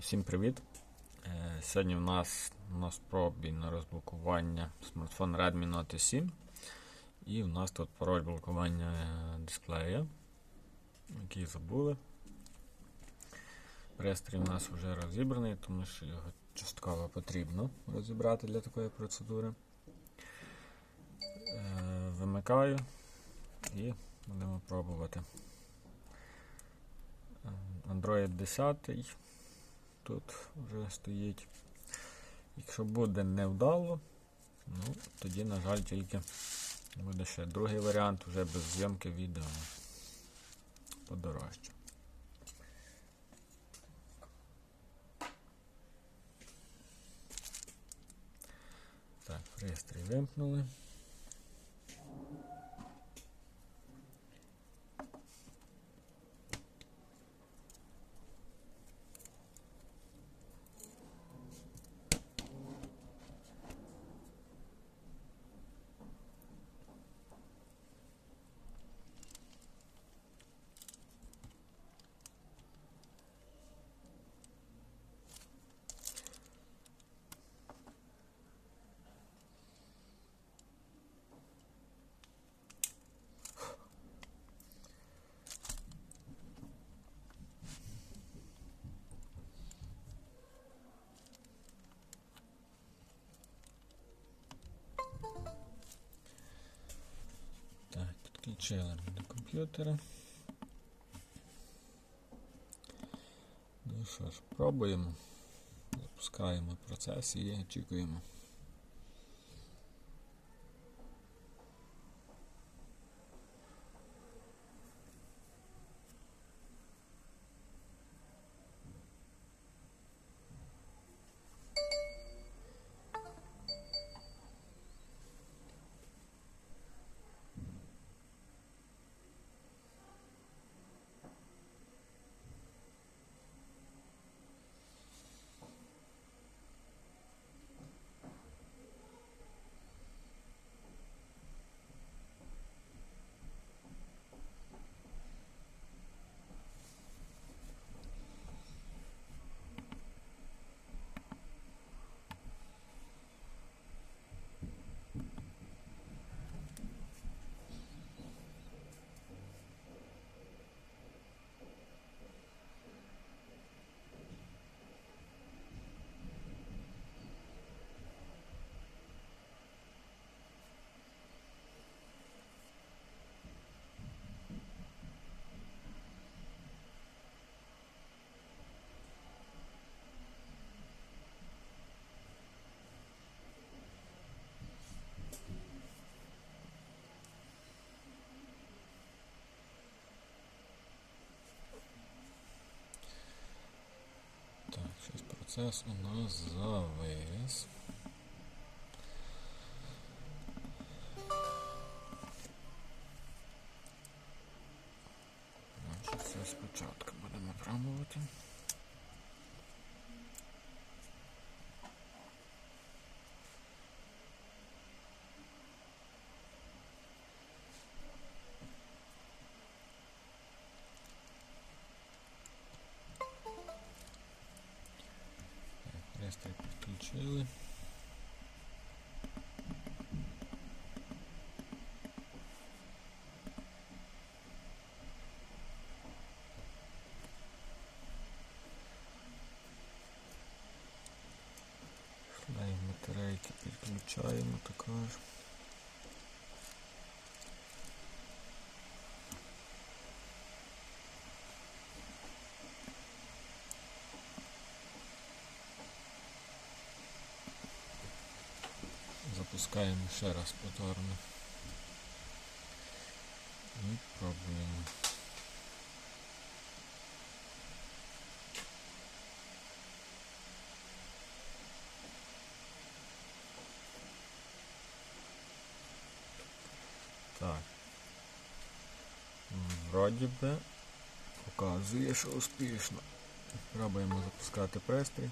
Всім привіт! Е, Сьогодні в нас на спробі на розблокування смартфон Redmi Note 7. І в нас тут пароль блокування е, дисплея, який забули. Пристрій у нас вже розібраний, тому що його частково потрібно розібрати для такої процедури. Е, Вимикаю і будемо пробувати. Android 10 тут вже стоїть. Якщо буде невдало, ну, тоді, на жаль, тільки буде ще другий варіант вже без зйомки відео подорожче. Так, пристрій вимкнули. Підключили до комп'ютера. Ну що ж, пробуємо. Запускаємо процес і очікуємо. Так, щось процес у нас завис. Все спочатку будемо пробувати. Підключаємо також. Запускаємо ще раз повторно. І пробуємо. Так. Вроді би показує, що успішно. Пробуємо запускати пристрій.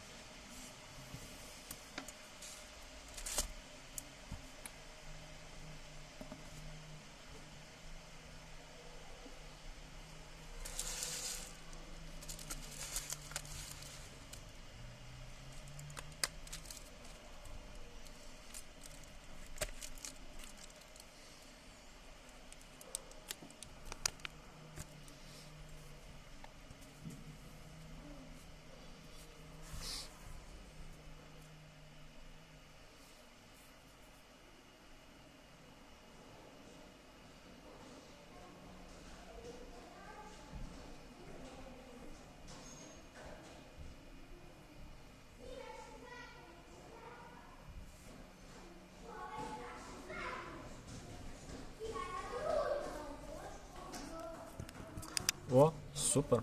Супер.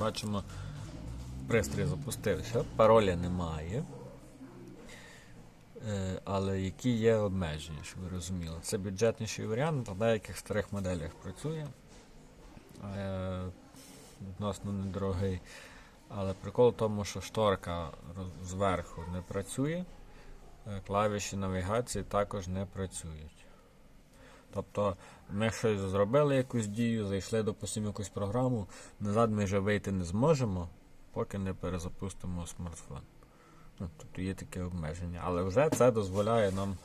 Бачимо, пристрій запустився, пароля немає. Е, Але які є обмеження, щоб ви розуміли. Це бюджетніший варіант, на деяких старих моделях працює. Е, Відносно недорогий. Але прикол в тому, що шторка зверху не працює, е, клавіші навігації також не працюють. Тобто ми щось зробили якусь дію, зайшли, допустимо, якусь програму, назад ми вже вийти не зможемо, поки не перезапустимо смартфон. Ну, тобто є таке обмеження. Але вже це дозволяє нам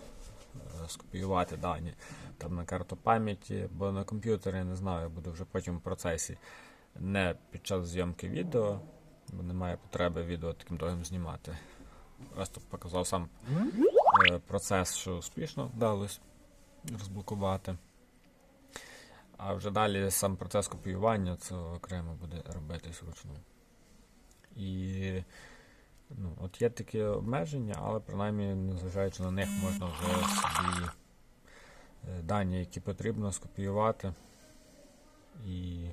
е, скопіювати дані там на карту пам'яті, бо на комп'ютері не знаю, буде вже потім в процесі. Не під час зйомки відео, бо немає потреби відео таким довгим знімати. Просто показав сам е, процес, що успішно вдалося розблокувати. А вже далі сам процес копіювання це окремо буде робитись вручну. І ну, от є такі обмеження, але принаймні, незважаючи на них, можна вже собі е, дані, які потрібно, скопіювати і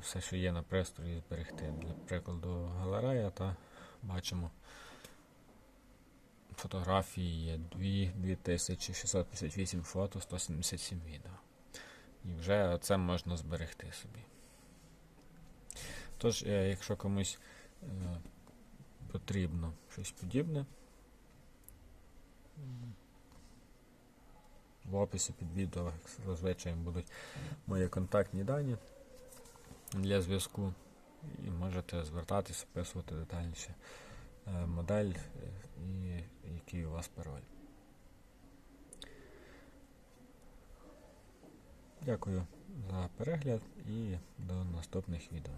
все, що є на пристрої, зберегти. Для прикладу, галерея, та бачимо фотографії є 2658 фото, 177 відео. І вже це можна зберегти собі. Тож, е, якщо комусь е, потрібно щось подібне, в описі під відео зазвичай будуть мої контактні дані для зв'язку. І можете звертатися, описувати детальніше е, модель який у вас пароль. Дякую за перегляд і до наступних відео.